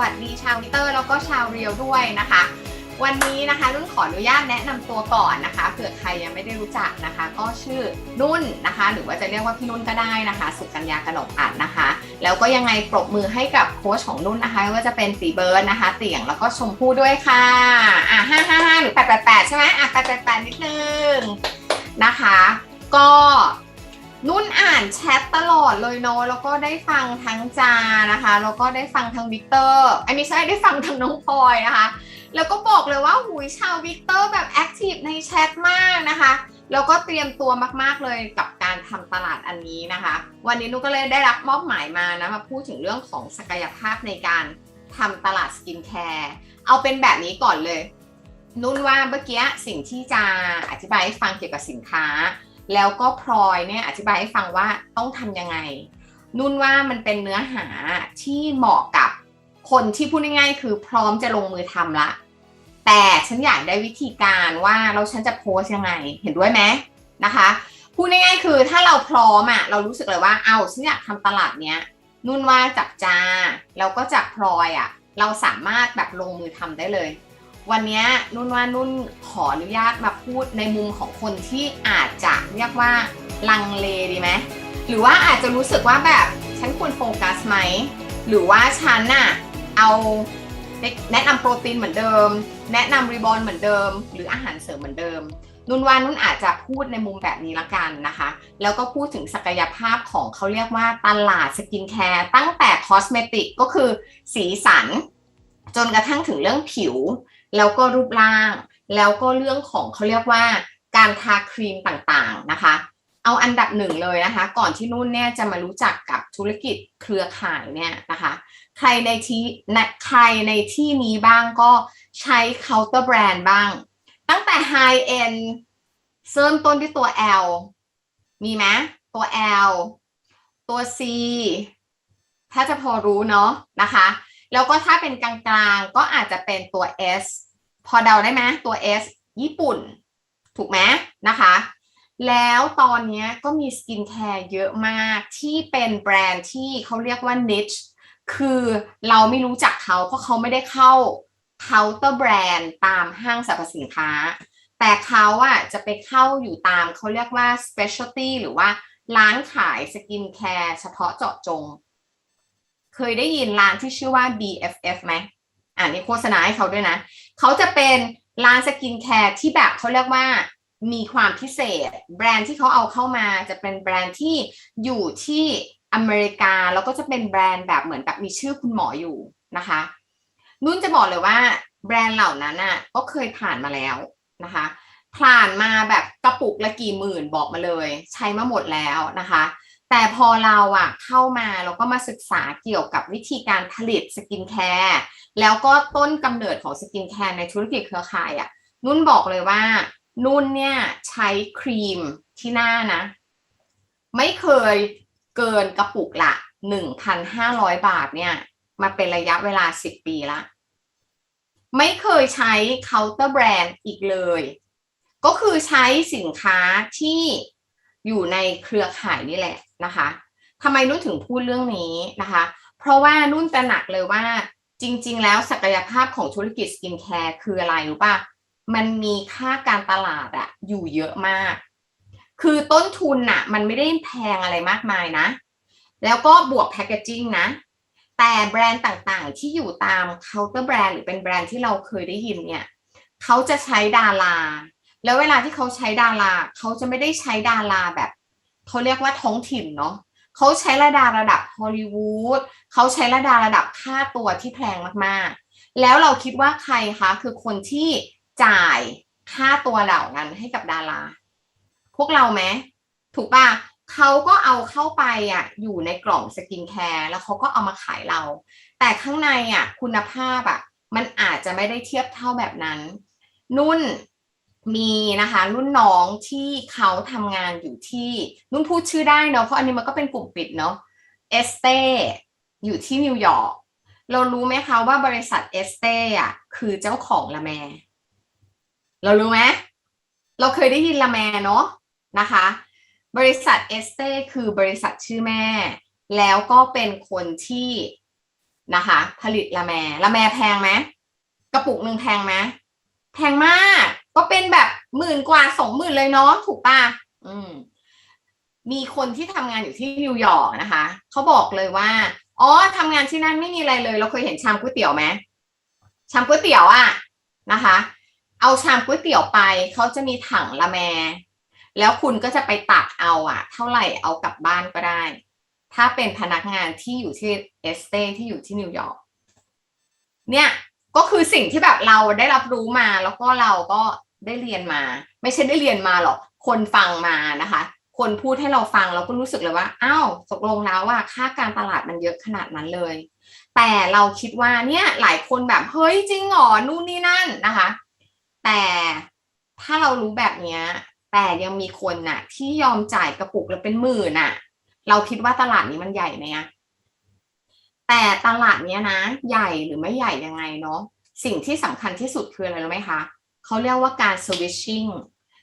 วัสดีชาววิเตอร์ แล้วก็ชาวเรียวด้วยนะคะ วันนี้นะคะนุ่นขออนุญาตแนะนำตัวก่อนนะคะเผื่อใครยังไม่ได้รู้จักนะคะ ก็ชื่อนุ่นนะคะ หรือว่าจะเรียกว่าพี่นุ่นก็ได้นะคะ สุกัญญากนกอัดนะคะ แล้วก็ยังไงปรบมือให้กับโค้ชของนุ่นนะคะว่าจะเป็นตีเบิร์ดนะคะ เตียงแล้วก็ชมพู่ด้วยค่ะอะห้าห้าห้าหรือแปดแปดแปดใช่ไหมอะแปดแปดแปดนิดนึงนะคะ ก็ นุ่นอ่านแชทตลอดเลยเนาะแล้วก็ได้ฟังทั้งจานะคะแล้วก็ได้ฟังทั้งวิกเตอร์ไอ้ไม่ใช่ได้ฟังทั้งน้องพลอยนะคะ แล้วก็บอกเลยว่าหุยชาววิกเตอร์แบบแอคทีฟในแชทมากนะคะแล้วก็เตรียมตัวมาก ๆ เลยกับการทำตลาดอันนี้นะคะ วันนี้นุกก็เลยได้รับมอบหมายมานะมาพูดถึงเรื่องของศักยภาพในการทำตลาดสกินแคร์เอาเป็นแบบนี้ก่อนเลย นุ่นว่าเมื่อกี้สิ่งที่จะอธิบายให้ฟังเกี่ยวกับสินค้า แล้วก็พลอยเนี่ยอธิบายให้ฟังว่าต้องทำยังไง นุ่นว่ามันเป็นเนื้อหาที่เหมาะกับคนที่พูดง่ายๆ คือพร้อมจะลงมือทำละ แต่ฉันอยากได้วิธีการว่าเราฉันจะโพสยังไง เห็นด้วยไหมนะคะพูดง่ายๆคือถ้าเราพร้อมอะเรารู้สึกเลยว่าเอาฉันอยากทำตลาดเนี้ยนุ่นว่าจับจาแล้วก็จับพลอยอะเราสามารถแบบลงมือทำได้เลย วันนี้นุ่นว่านุ่นขออนุญาตมาพูดในมุมของคนที่อาจจะเรียกว่าลังเลดีไหมหรือว่าอาจจะรู้สึกว่าแบบฉันควรโฟกัสไหมหรือว่าฉันน่ะเอาแนะนำโปรตีนเหมือนเดิม แนะนำรีบอลเหมือนเดิม หรืออาหารเสริมเหมือนเดิม นุ่นว่านุ่นอาจจะพูดในมุมแบบนี้ละกันนะคะ แล้วก็พูดถึงศักยภาพของเขาเรียกว่าตลาดสกินแคร์ตั้งแต่คอสเมติกก็คือสีสัน จนกระทั่งถึงเรื่องผิว แล้วก็รูปร่าง แล้วก็เรื่องของเขาเรียกว่าการทาครีมต่างๆนะคะ เอาอันดับหนึ่งเลยนะคะ ก่อนที่นุ่นเนี่ยจะมารู้จักกับธุรกิจเครือข่ายเนี่ยนะคะ ใครในที่ใครในที่นี้บ้างก็ใช้ counter brand บ้าง ตั้งแต่ high end เริ่มต้นที่ตัว L มีไหมตัว L ตัว C ถ้าจะพอรู้เนาะนะคะ แล้วก็ถ้าเป็นกลางๆ ก็อาจจะเป็นตัว S พอเดาได้ไหมตัว S ญี่ปุ่น ถูกไหมนะคะ แล้วตอนนี้ก็มีสกินแคร์เยอะมากที่เป็นแบรนด์ที่เขาเรียกว่า niche คือเราไม่รู้จักเขาเพราะเขาไม่ได้เข้า counter brand ตามห้างสรรพสินค้า แต่เขาอะจะไปเข้าอยู่ตามเขาเรียกว่า specialty หรือว่าร้านขายสกินแคร์เฉพาะเจาะจง เคยได้ยินร้านที่ชื่อว่า BFF ไหมอ่านี่โฆษณาให้เขาด้วยนะ เขาจะเป็นร้านสกินแคร์ที่แบบเขาเรียกว่ามีความพิเศษ แบรนด์ที่เขาเอาเข้ามาจะเป็นแบรนด์ที่อยู่ที่อเมริกา แล้วก็จะเป็นแบรนด์แบบเหมือนแบบมีชื่อคุณหมออยู่นะคะ นุ่นจะบอกเลยว่าแบรนด์เหล่านั้นน่ะก็เคยผ่านมาแล้วนะคะ ผ่านมาแบบกระปุกละกี่หมื่นบอกมาเลย ใช้มาหมดแล้วนะคะ แต่พอเราอะเข้ามาเราก็มาศึกษาเกี่ยวกับวิธีการผลิตสกินแคร์แล้วก็ต้นกำเนิดของสกินแคร์ในธุรกิจเครือข่ายอะนุ่นบอกเลยว่า นุ่นเนี่ยใช้ครีมที่หน้านะ ไม่เคยเกินกระปุกละหนึ่งพันห้าร้อยบาทเนี่ย มาเป็นระยะเวลาสิบปีละ ไม่เคยใช้เคาน์เตอร์แบรนด์อีกเลย ก็คือใช้สินค้าที่อยู่ในเครือข่ายนี่แหละ นะคะทำไมนุ่นถึงพูดเรื่องนี้นะคะ เพราะว่านุ่นจะหนักเลยว่าจริง ๆ แล้วศักยภาพของธุรกิจสกินแคร์คืออะไรรู้ป่ะ มันมีค่าการตลาดอะอยู่เยอะมาก คือต้นทุนอะมันไม่ได้แพงอะไรมากมายนะ แล้วก็บวกแพคเกจิ้งนะ แต่แบรนด์ต่างๆ ที่อยู่ตามเคาน์เตอร์แบรนด์หรือเป็นแบรนด์ที่เราเคยได้ยินเนี่ยเขาจะใช้ดารา แล้วเวลาที่เขาใช้ดาราเขาจะไม่ได้ใช้ดาราแบบ เขาเรียกว่าท้องถิ่นเนาะเขาใช้ระดาระดับฮอลลีวูดเขาใช้ระดาระดับค่าตัวที่แพงมากๆ แล้วเราคิดว่าใครคะคือคนที่จ่ายค่าตัวเหล่านั้นให้กับดารา พวกเราไหมถูกปะเขาก็เอาเข้าไปอะอยู่ในกล่องสกินแคร์แล้วเขาก็เอามาขายเรา แต่ข้างในอะคุณภาพอะมันอาจจะไม่ได้เทียบเท่าแบบนั้น นุ่น มีนะคะรุ่นน้องที่เขาทำงานอยู่ที่นุ่นพูดชื่อได้เนาะเพราะอันนี้มันก็เป็นกลุ่มปิดเนาะเอสเตอยู่ที่นิวยอร์กเรารู้ไหมคะว่าบริษัทเอสเตอะคือเจ้าของละแม เรารู้ไหมเราเคยได้ยินละแมเนาะนะคะ บริษัทเอสเตคือบริษัทชื่อแม่ แล้วก็เป็นคนที่นะคะ ผลิตละแมละแมแพงไหมกระปุกหนึ่งแพงไหมแพงมาก ก็เป็นแบบหมื่นกว่าสองหมื่นเลยเนาะถูกป่ะอืม มีคนที่ทำงานอยู่ที่นิวยอร์กนะคะเขาบอกเลยว่าอ๋อทำงานที่นั่นไม่มีอะไรเลย เราเคยเห็นชามก๋วยเตี๋ยวไหมชามก๋วยเตี๋ยวอะนะคะ เอาชามก๋วยเตี๋ยวไปเขาจะมีถังละแม แล้วคุณก็จะไปตักเอาอะเท่าไหร่เอากลับบ้านก็ได้ ถ้าเป็นพนักงานที่อยู่ที่เอสเตที่อยู่ที่นิวยอร์กเนี่ยก็คือสิ่งที่แบบเราได้รับรู้มาแล้วก็เราก็ ได้เรียนมา ไม่ใช่ได้เรียนมาหรอกคนฟังมานะคะ คนพูดให้เราฟังเราก็รู้สึกเลยว่าอ้าวตกลงแล้วว่าค่าการตลาดมันเยอะขนาดนั้นเลย แต่เราคิดว่าเนี่ยหลายคนแบบเฮ้ยจริงเหรอนู่นนี่นั่นนะคะ แต่ถ้าเรารู้แบบเนี้ยแต่ยังมีคนน่ะ ที่ยอมจ่ายกระปุกและเป็นหมื่นน่ะ เราคิดว่าตลาดนี้มันใหญ่ไหมอะแต่ตลาดเนี้ยนะ ใหญ่หรือไม่ใหญ่ยังไงเนาะสิ่งที่สำคัญที่สุดคืออะไรรู้ไหมคะ เขาเรียกว่าการ switching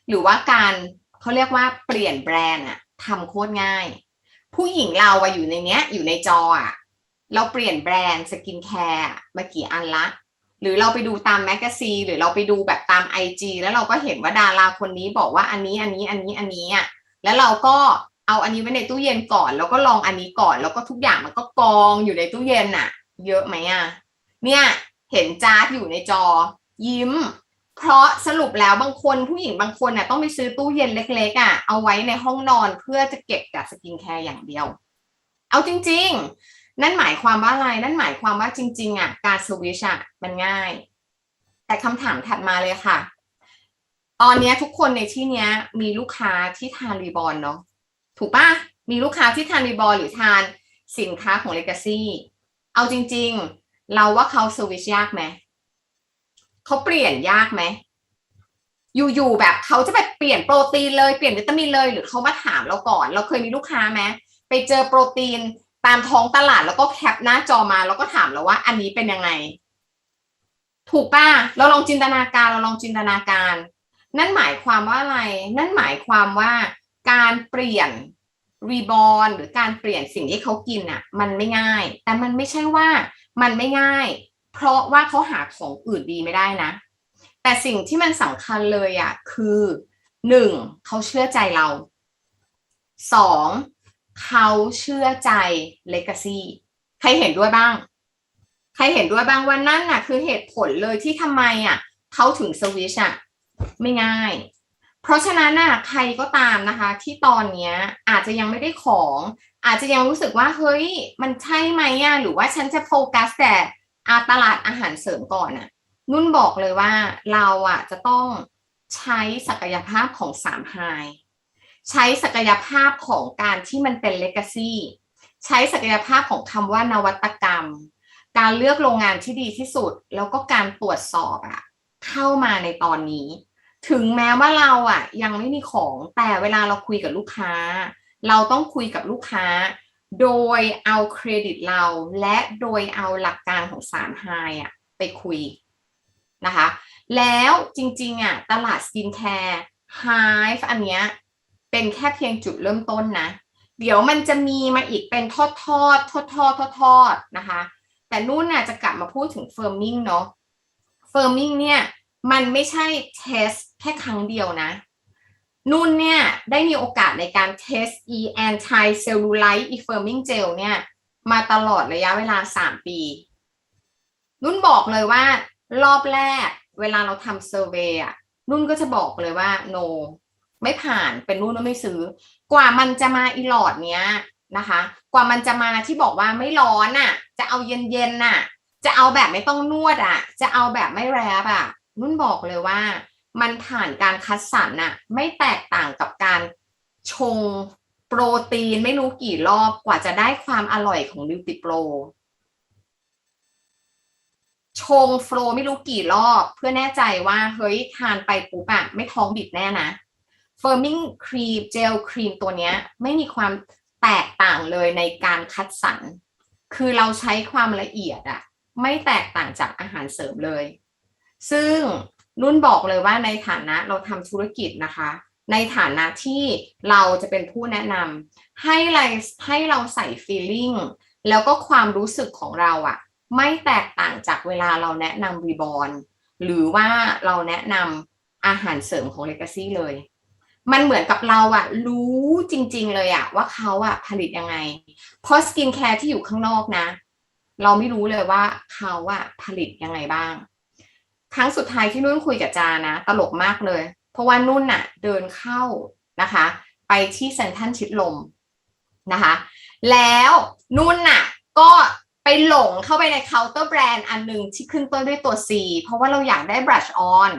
หรือว่าการเขาเรียกว่าเปลี่ยนแบรนด์อะทำโคตรง่าย ผู้หญิงเราอะอยู่ในเนี้ย อยู่ในจออะเราเปลี่ยนแบรนด์สกินแคร์มากี่อันละ หรือเราไปดูตามแมกกาซีหรือเราไปดูแบบตามไอจแล้วเราก็เห็นว่าดาราคนนี้บอกว่าอันนี้อันนี้อันนี้อันนี้อะแล้วเราก็เอาอันนี้ไว้ในตู้เย็นก่อน แล้วก็ลองอันนี้ก่อน แล้วก็ทุกอย่างมันก็กองอยู่ในตู้เย็นอะเยอะไหมอะเนี่ยเห็นจาร์ดอยู่ในจอ ยิ้ม เพราะสรุปแล้วบางคนผู้หญิงบางคนน่ะต้องไปซื้อตู้เย็นเล็กๆอะเอาไว้ในห้องนอนเพื่อจะเก็บกับสกินแคร์อย่างเดียว เอาจริง ๆ นั่นหมายความว่าอะไรนั่นหมายความว่าจริง ๆอะการสวิชอะมันง่าย แต่คำถามถัดมาเลยค่ะ ตอนนี้ทุกคนในที่นี้มีลูกค้าที่ทานรีบอลเนาะถูกปะมีลูกค้าที่ทานรีบอลหรือทานสินค้าของเลกาซี่เอาจริง ๆ เราว่าเขาสวิชยากไหม เขาเปลี่ยนยากไหมอยู่ๆแบบเขาจะแบบเปลี่ยนโปรตีนเลยเปลี่ยนวิตามินเลยหรือเขามาถามเราก่อน เราเคยมีลูกค้าไหมไปเจอโปรตีนตามท้องตลาดแล้วก็แคปหน้าจอมาแล้วก็ถามเราว่า อันนี้เป็นยังไง ถูกป่ะเราลองจินตนาการเราลองจินตนาการ นั่นหมายความว่าอะไร นั่นหมายความว่าการเปลี่ยนรีบอลหรือการเปลี่ยนสิ่งที่เขากินอะ มันไม่ง่าย แต่มันไม่ใช่ว่ามันไม่ง่าย เพราะว่าเขาหาของอื่นดีไม่ได้นะ แต่สิ่งที่มันสำคัญเลยอะคือหนึ่งเขาเชื่อใจเราสองเขาเชื่อใจเลกาซีใครเห็นด้วยบ้าง ใครเห็นด้วยบ้างว่านั่นน่ะ คือเหตุผลเลยที่ทำไมอะเขาถึงสวิชอะไม่ง่าย เพราะฉะนั้นน่ะใครก็ตามนะคะ ที่ตอนเนี้ยอาจจะยังไม่ได้ของ อาจจะยังรู้สึกว่าเฮ้ย มันใช่ไหมอะหรือว่าฉันจะโฟกัสแต่ อาตลาดอาหารเสริมก่อนอะนุ่นบอกเลยว่าเราอะจะต้องใช้ศักยภาพของสามไฮใช้ศักยภาพของการที่มันเป็นเลกาซีใช้ศักยภาพของคำว่านวัตกรรม การเลือกโรงงานที่ดีที่สุด แล้วก็การตรวจสอบอะเข้ามาในตอนนี้ ถึงแม้ว่าเราอะยังไม่มีของแต่เวลาเราคุยกับลูกค้า เราต้องคุยกับลูกค้า โดยเอาเครดิตเรา และโดยเอาหลักการของสามไฮอะไปคุยนะคะ แล้วจริงๆอะตลาดสกินแคร์ไฮฟ์อันเนี้ยเป็นแค่เพียงจุดเริ่มต้นนะ เดี๋ยวมันจะมีมาอีกเป็นทอดทอดทอดทอดทอดทอดนะคะ แต่นู่นน่ะจะกลับมาพูดถึงเฟิร์มมิงเนาะเฟิร์มิงเนี่ยมันไม่ใช่เทสแค่ครั้งเดียวนะ นุ่นเนี่ยได้มีโอกาสในการเทส e anti cellulite e firming gel เนี่ยมาตลอดระยะเวลา 3 ปี นุ่นบอกเลยว่ารอบแรกเวลาเราทำเซอร์เวยอะนุ่นก็จะบอกเลยว่า no ไม่ผ่านเป็นนู่นแล้วไม่ซื้อ กว่ามันจะมาอีหลอดเนี้ยนะคะ กว่ามันจะมาที่บอกว่าไม่ร้อนอะจะเอาเย็นๆน่ะ จะเอาแบบไม่ต้องนวดอะจะเอาแบบไม่แรบอะนุ่นบอกเลยว่า มันผ่านการคัดสรรน่ะไม่แตกต่างกับการชงโปรตีนไม่รู้กี่รอบกว่าจะได้ความอร่อยของดิวติโปรชงโฟลไม่รู้กี่รอบเพื่อแน่ใจว่าเฮ้ยทานไปปุ๊บอะไม่ท้องบิดแน่นะเฟิร์มิงครีมเจลครีมตัวเนี้ย ไม่มีความแตกต่างเลยในการคัดสรรคือเราใช้ความละเอียดอะไม่แตกต่างจากอาหารเสริมเลย ซึ่ง นุ่นบอกเลยว่าในฐานะเราทำธุรกิจนะคะ ในฐานะที่เราจะเป็นผู้แนะนำให้เราให้เราใส่ feeling แล้วก็ความรู้สึกของเราอะไม่แตกต่างจากเวลาเราแนะนำรีบอ n หรือว่าเราแนะนำอาหารเสริมของ Legacy เลย มันเหมือนกับเราอะรู้จริง ๆ เลยอะว่าเขาอะผลิตยังไง เพราะสกินแคร์ที่อยู่ข้างนอกนะ เราไม่รู้เลยว่าเขาอะผลิตยังไงบ้าง ครั้งสุดท้ายที่นุ่นคุยกับจานะ ตลกมากเลย เพราะว่านุ่นอะเดินเข้านะคะ ไปที่เซนทรัลชิดลมนะคะ แล้วนุ่นน่ะ ก็ไปหลงเข้าไปในเคาน์เตอร์แบรนด์อันหนึ่งที่ขึ้นต้นด้วยตัว C เพราะว่าเราอยากได้ brush on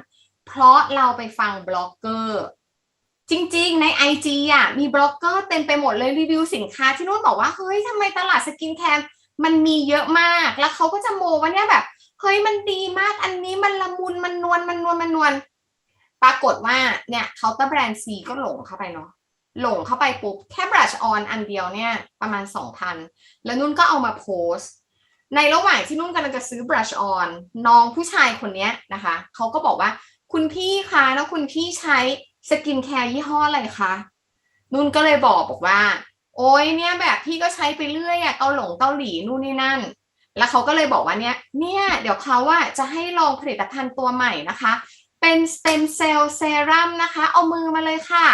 เพราะเราไปฟังบล็อกเกอร์ จริงๆ ใน IG อะมีบล็อกเกอร์เต็มไปหมดเลยรีวิวสินค้าที่นุ่นบอกว่า เฮ้ยทำไมตลาดสกินแคร์มันมีเยอะมาก แล้วเขาก็จะโมว่าเนี่ยแบบ เฮ้ยมันดีมากอันนี้มันละมุนมันนวลมันนวลมันนวลปรากฏว่าเนี่ยเคาน์เตอร์แบรนด์ C ก็หลงเข้าไปเนาะหลงเข้าไปปุ๊บแค่ brush on อันเดียวเนี่ยประมาณ 2,000 แล้วนุ่นก็เอามาโพสต์ ในระหว่างที่นุ่นกำลังจะซื้อ brush on น้องผู้ชายคนเนี้ยนะคะเขาก็บอกว่าคุณพี่คะแล้วคุณพี่ใช้สกินแคร์ยี่ห้ออะไรคะนุ่นก็เลยบอกบอกว่า โอ้ยเนี่ยแบบพี่ก็ใช้ไปเรื่อยอะเกาหลงเกาหลีนู่นนี่นั่น แล้วเขาก็เลยบอกว่าเนี่ยเนี่ยเดี๋ยวเขาอะจะให้ลองผลิตภัณฑ์ตัวใหม่นะคะ เป็นสเต็มเซลล์เซรั่มนะคะ เอามือมาเลยค่ะ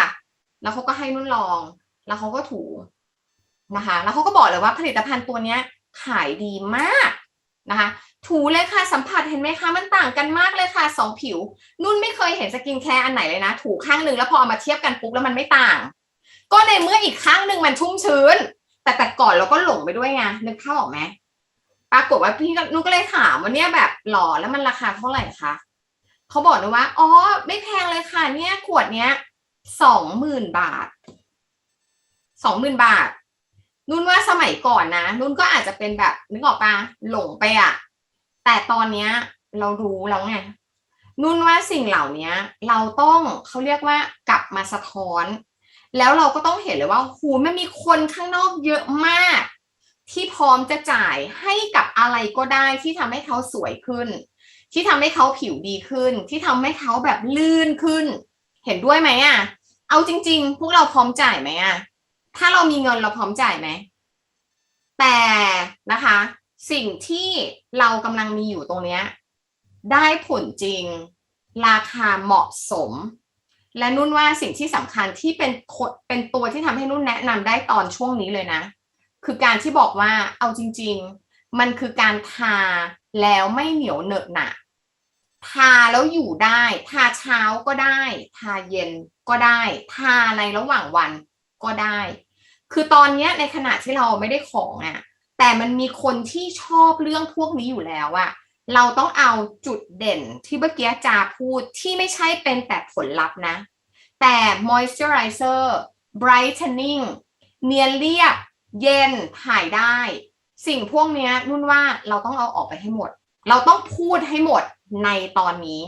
แล้วเขาก็ให้นุ่นลอง แล้วเขาก็ถูนะคะ แล้วเขาก็บอกเลยว่าผลิตภัณฑ์ตัวเนี้ยขายดีมากนะคะ ถูเลยค่ะสัมผัสเห็นไหมคะมันต่างกันมากเลยค่ะสองผิว นุ่นไม่เคยเห็นสกินแคร์อันไหนเลยนะ ถูข้างหนึ่งแล้วพอเอามาเทียบกันปุ๊บแล้วมันไม่ต่าง ก็ในเมื่ออีกข้างหนึ่งมันชุ่มชื้น แต่แต่ก่อนเราก็หลงไปด้วยไงนึกภาพออกไหม ปรากฏว่าพี่ก็นุนก็เลยถามว่าเนี่ยแบบหล่อแล้วมันราคาเท่าไหร่คะเขาบอกนะว่าอ๋อไม่แพงเลยค่ะ เนี่ยขวดเนี้ยสองหมื่นบาทสองหมื่นบาท นุ่นว่าสมัยก่อนนะ นุ่นก็อาจจะเป็นแบบนึกออกปะหลงไปอะแต่ตอนเนี้ย เรารู้แล้วไงนุ่นว่าสิ่งเหล่านี้เราต้องเขาเรียกว่ากลับมาสะท้อน แล้วเราก็ต้องเห็นเลยว่าหูไมันมีคนข้างนอกเยอะมาก ที่พร้อมจะจ่ายให้กับอะไรก็ได้ที่ทำให้เขาสวยขึ้น ที่ทำให้เขาผิวดีขึ้น ที่ทำให้เขาแบบลื่นขึ้น เห็นด้วยไหมอะ เอาจริง ๆ พวกเราพร้อมจ่ายไหมอะ ถ้าเรามีเงินเราพร้อมจ่ายไหม แต่นะคะ สิ่งที่เรากำลังมีอยู่ตรงเนี้ยได้ผลจริง ราคาเหมาะสม และนุ่นว่าสิ่งที่สำคัญที่เป็นคนเป็นตัวที่ทำให้นุ่นแนะนำได้ตอนช่วงนี้เลยนะ คือการที่บอกว่าเอาจริง ๆ มันคือการทาแล้วไม่เหนียวเหนอะหนะทาแล้วอยู่ได้ ทาเช้าก็ได้ ทาเย็นก็ได้ ทาในระหว่างวันก็ได้ คือตอนเนี้ยในขณะที่เราไม่ได้ของอะ่ะ แต่มันมีคนที่ชอบเรื่องพวกนี้อยู่แล้วอะ่ะ เราต้องเอาจุดเด่นที่เมื่อกี้จาพูดที่ไม่ใช่เป็นแต่ผลลัพธ์นะ แต่ moisturizer brightening เนียนเรียบ เย็นถ่ายได้ สิ่งพวกนี้นุ่นว่าเราต้องเอาออกไปให้หมด เราต้องพูดให้หมดในตอนนี้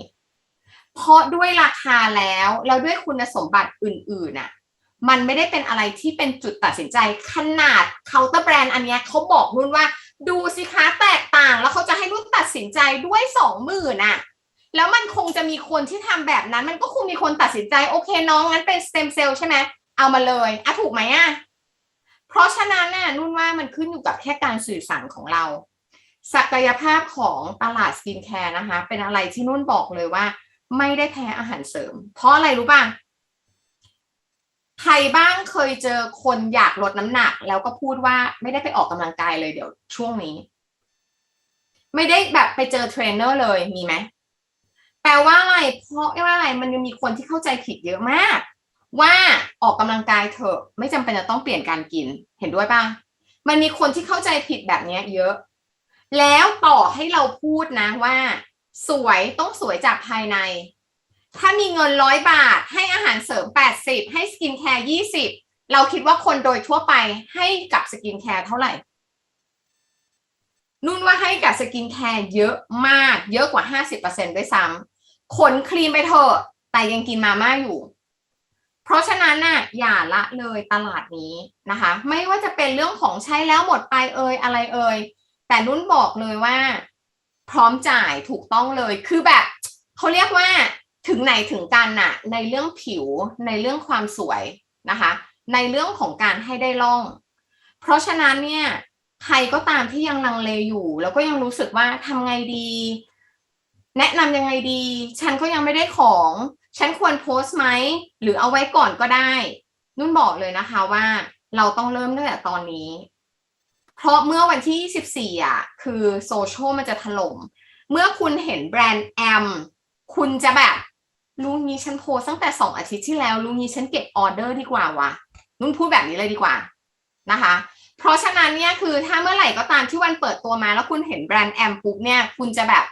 เพราะด้วยราคาแล้วแล้วด้วยคุณสมบัติอื่นๆน่ะมันไม่ได้เป็นอะไรที่เป็นจุดตัดสินใจขนาดเคาน์เตอร์แบรนด์อันเนี้ยเขาบอกนุ่นว่า ดูสิคะแตกต่างแล้วเขาจะให้นุ่นตัดสินใจด้วยสองหมื่นน่ะแล้วมันคงจะมีคนที่ทำแบบนั้น มันก็คงมีคนตัดสินใจโอเคน้องงั้นเป็นสเต็มเซลล์ใช่ไหมเอามาเลยอะถูกไหมอะ เพราะฉะนั้นน่ะนุ่นว่ามันขึ้นอยู่กับแค่การสื่อสารของเรา ศักยภาพของตลาดสกินแคร์นะคะ เป็นอะไรที่นุ่นบอกเลยว่า ไม่ได้แพ้อาหารเสริม เพราะอะไรรู้ป่ะใครบ้างเคยเจอคนอยากลดน้ำหนัก แล้วก็พูดว่าไม่ได้ไปออกกำลังกายเลยเดี๋ยวช่วงนี้ ไม่ได้แบบไปเจอเทรนเนอร์เลยมีไหมแปลว่าอะไรเพราะว่าอะไรมันยังมีคนที่เข้าใจผิดเยอะมาก ว่าออกกำลังกายเถอะไม่จำเป็นจะต้องเปลี่ยนการกินเห็นด้วยป่ะมันมีคนที่เข้าใจผิดแบบนี้เยอะ แล้วต่อให้เราพูดนะว่า สวยต้องสวยจากภายใน ถ้ามีเงินร้อยบาท ให้อาหารเสริม 80 ให้สกินแคร์20 เราคิดว่าคนโดยทั่วไปให้กับสกินแคร์เท่าไหร่ นุ่นว่าให้กับสกินแคร์เยอะมาก เยอะกว่า 50%ด้วยซ้ำขนครีมไปเถอะ แต่ยังกินมาม่าอยู่ ราะฉะนั้นน่ะอย่าละเลยตลาดนี้นะคะ ไม่ว่าจะเป็นเรื่องของใช้แล้วหมดไปเอ่ยอะไรเอ่ยแต่นุ่นบอกเลยว่า พร้อมจ่ายถูกต้องเลย คือแบบเขาเรียกว่าถึงไหนถึงกันน่ะ ในเรื่องผิวในเรื่องความสวยนะคะ ในเรื่องของการให้ได้ล่อง เพราะฉะนั้นเนี่ยใครก็ตามที่ยังลังเลอยู่ แล้วก็ยังรู้สึกว่าทำไงดี แนะนำยังไงดี ฉันก็ยังไม่ได้ของ ฉันควรโพสต์ไหมหรือเอาไว้ก่อนก็ได้ นุ่นบอกเลยนะคะว่าเราต้องเริ่มตั้งแต่ตอนนี้ เพราะเมื่อวันที่ 24 อะ คือโซเชียลมันจะถล่ม เมื่อคุณเห็นแบรนด์แอม คุณจะแบบลุงนี้ฉันโพสตั้งแต่สองอาทิตย์ที่แล้ว ลุงนี้ฉันเก็บออเดอร์ดีกว่าวะนุ่นพูดแบบนี้เลยดีกว่านะคะ เพราะฉะนั้นเนี่ยคือถ้าเมื่อไหร่ก็ตามที่วันเปิดตัวมา แล้วคุณเห็นแบรนด์แอมปุ๊บเนี่ย คุณจะแบบ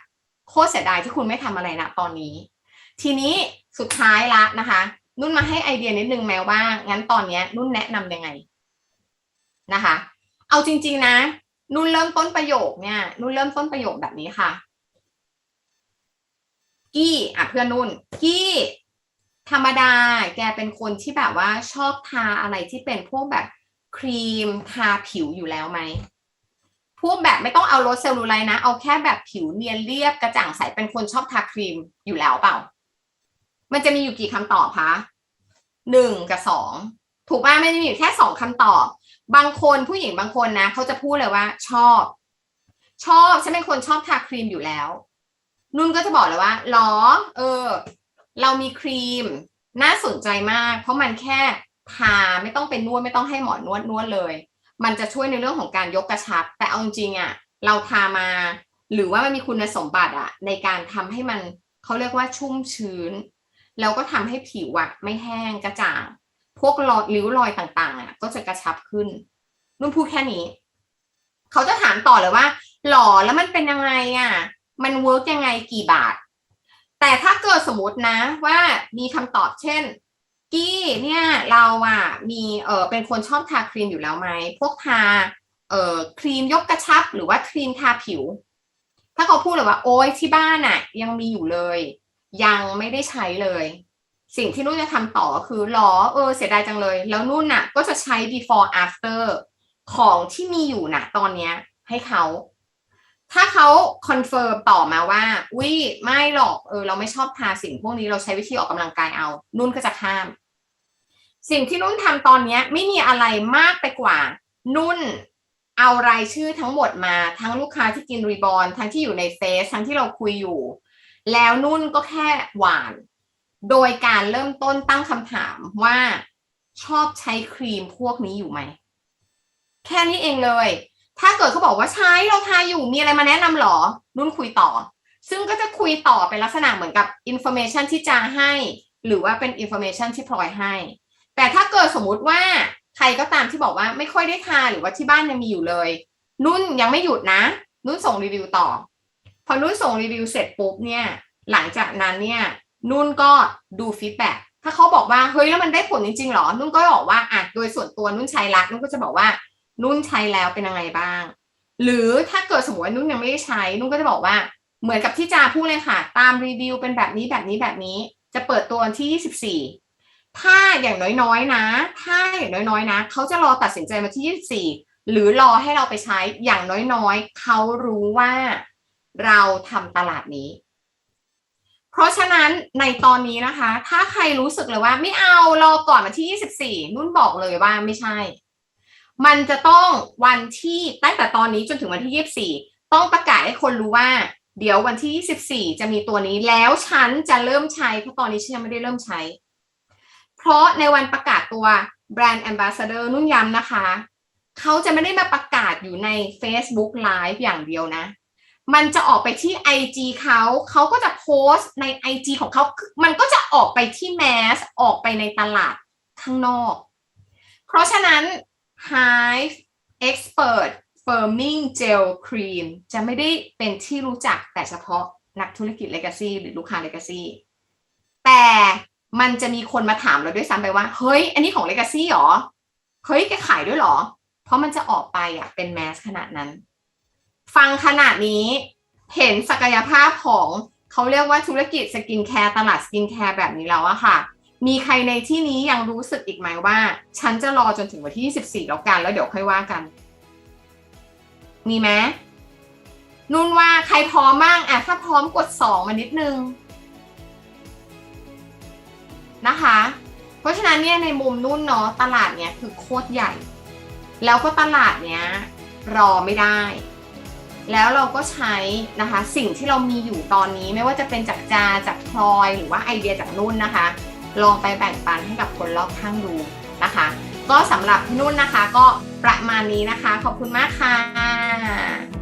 โคตรเสียดายที่คุณไม่ทำอะไรนะตอนนี้ ทีนี้ สุดท้ายละนะคะ นุ่นมาให้ไอเดียนิดนึงแม้ว่างั้นตอนเนี้ย นุ่นแนะนำยังไงนะคะ เอาจริง ๆ นะ นุ่นเริ่มต้นประโยคเนี่ย นุ่นเริ่มต้นประโยคแบบนี้ค่ะ กี้อะเพื่อนนุ่น กี้ธรรมดาแกเป็นคนที่แบบว่าชอบทาอะไรที่เป็นพวกแบบครีมทาผิวอยู่แล้วไหมพวกแบบไม่ต้องเอาโรสเซลลูไลท์นะ เอาแค่แบบผิวเนียนเรียบกระจ่างใสเป็นคนชอบทาครีมอยู่แล้วเปล่า มันจะมีอยู่กี่คำตอบคะหนึ่งกับสองถูกป่ะไม่ได้มีอยู่แค่สองคำตอบ บางคนผู้หญิงบางคนนะเขาจะพูดเลยว่า ชอบ ชอบฉันเป็นคนชอบทาครีมอยู่แล้ว นุ่นก็จะบอกเลยว่าหรอ เออ เรามีครีม น่าสนใจมาก เพราะมันแค่ทาไม่ต้องเป็นนวดไม่ต้องให้หมอนวดนวดเลย มันจะช่วยในเรื่องของการยกกระชับ แต่เอาจริงๆอะ เราทามา หรือว่ามันมีคุณสมบัติอะ ในการทำให้มันเขาเรียกว่าชุ่มชื้น แล้วก็ทำให้ผิวอะไม่แห้งกระจ่าง พวกรอยริ้วรอยต่างๆอะก็จะกระชับขึ้น นุ่นพูดแค่นี้ เขาจะถามต่อเลยว่าหรอแล้วมันเป็นยังไงอะมันเวิร์กยังไงกี่บาท แต่ถ้าเกิดสมมตินะว่ามีคำตอบเช่นกี้เนี่ยเราอะมีเออเป็นคนชอบทาครีมอยู่แล้วไหมพวกทาเออครีมยกกระชับหรือว่าครีมทาผิว ถ้าเขาพูดเลยว่า โอ้ยที่บ้านอะยังมีอยู่เลย ยังไม่ได้ใช้เลย สิ่งที่นุ่นจะทำต่อคือหรอเออเสียดายจังเลย แล้วนุ่นน่ะ ก็จะใช้ before after ของที่มีอยู่นะตอนเนี้ย ให้เขาถ้าเขาคอนเฟิร์มต่อมาว่าวิไม่หรอกเออเราไม่ชอบทาสิ่งพวกนี้เราใช้วิธีออกกำลังกายเอา นุ่นก็จะข้าม สิ่งที่นุ่นทำตอนเนี้ย ไม่มีอะไรมากไปกว่า นุ่นเอารายชื่อทั้งหมดมา ทั้งลูกค้าที่กินรีบอลทั้งที่อยู่ในเฟซทั้งที่เราคุยอยู่ แล้วนุ่นก็แค่หวาน โดยการเริ่มต้นตั้งคำถามว่าชอบใช้ครีมพวกนี้อยู่ไหม แค่นี้เองเลย ถ้าเกิดเขาบอกว่าใช้เราทาอยู่มีอะไรมาแนะนำหรอ นุ่นคุยต่อ ซึ่งก็จะคุยต่อเป็นลักษณะเหมือนกับอินโฟเมชันที่จาให้ หรือว่าเป็นอินโฟเมชันที่พลอยให้ แต่ถ้าเกิดสมมุติว่าใครก็ตามที่บอกว่าไม่ค่อยได้ทาหรือว่าที่บ้านยังมีอยู่เลย นุ่นยังไม่หยุดนะ นุ่นส่งรีวิวต่อ อนุ่นส่งรีวิวเสร็จปุ๊บเนี่ย หลังจากนั้นเนี่ยนุ่นก็ดูฟีดแบ็ถ้าเขาบอกว่าเฮ้ยแล้วมันได้ผลจริงๆหรอ นุ่นก็บอกว่าอะโดยส่วนตัวนุ่นใช้ละนุ่นก็จะบอกว่านุ่นใช้แล้วเป็นยังไงบ้าง หรือถ้าเกิดสมมติว่านุ่นยังไม่ได้ใช้ นุ่นก็จะบอกว่าเหมือนกับที่จาพูดเลยค่ะ ตามรีวิวเป็นแบบนี้แบบนี้แบบนี้ จะเปิดตัววันที่ 24 ถ้าอย่างน้อยๆนะ ถ้าอย่างน้อยๆนะ เขาจะรอตัดสินใจมาที่ 24 หรือรอให้เราไปใช้อย่างน้อยๆ เขารู้ว่า เราทำตลาดนี้ เพราะฉะนั้นในตอนนี้นะคะ ถ้าใครรู้สึกเลยว่า ไม่เอารอก่อนวันที่ 24 นุ่นบอกเลยว่าไม่ใช่ มันจะต้องวันที่ตั้งแต่ตอนนี้จนถึงวันที่ 24 ต้องประกาศให้คนรู้ว่า เดี๋ยววันที่ 24 จะมีตัวนี้แล้วฉันจะเริ่มใช้เพราะตอนนี้ฉันยังไม่ได้เริ่มใช้ เพราะในวันประกาศตัวแบรนด์ Ambassador นุ่นย้ำนะคะ เขาจะไม่ได้มาประกาศอยู่ใน Facebook Live อย่างเดียวนะ มันจะออกไปที่ IG เขาเขาก็จะโพสต์ใน IG ของเขามันก็จะออกไปที่แมสออกไปในตลาดข้างนอก เพราะฉะนั้น Hive Expert Firming Gel Cream จะไม่ได้เป็นที่รู้จักแต่เฉพาะนักธุรกิจ Legacy หรือลูกค้า Legacy แต่มันจะมีคนมาถามเราด้วยซ้ำไปว่า เฮ้ย อันนี้ของ Legacy หรอ เฮ้ยแกขายด้วยหรอ เพราะมันจะออกไปอะเป็นแมสขนาดนั้น ฟังขนาดนี้เห็นศักยภาพของเขาเรียกว่าธุรกิจสกินแคร์ตลาดสกินแคร์แบบนี้แล้วอะค่ะ มีใครในที่นี้ยังรู้สึกอีกไหมว่า ฉันจะรอจนถึงวันที่ 24 แล้วกัน แล้วเดี๋ยวค่อยว่ากัน มีไหมนุ่นว่าใครพร้อมบ้างอะถ้าพร้อมกด 2 มานิดนึงนะคะ เพราะฉะนั้นเนี่ยในมุมนุ่นเนาะตลาดเนี้ยคือโคตรใหญ่ แล้วก็ตลาดเนี้ยรอไม่ได้ แล้วเราก็ใช้นะคะสิ่งที่เรามีอยู่ตอนนี้ไม่ว่าจะเป็นจากจาจากพลอย หรือว่าไอเดียจากนุ่นนะคะ ลองไปแบ่งปันให้กับคนรอบข้างดูนะคะ ก็สำหรับพี่นุ่นนะคะก็ประมาณนี้นะคะ ขอบคุณมากค่ะ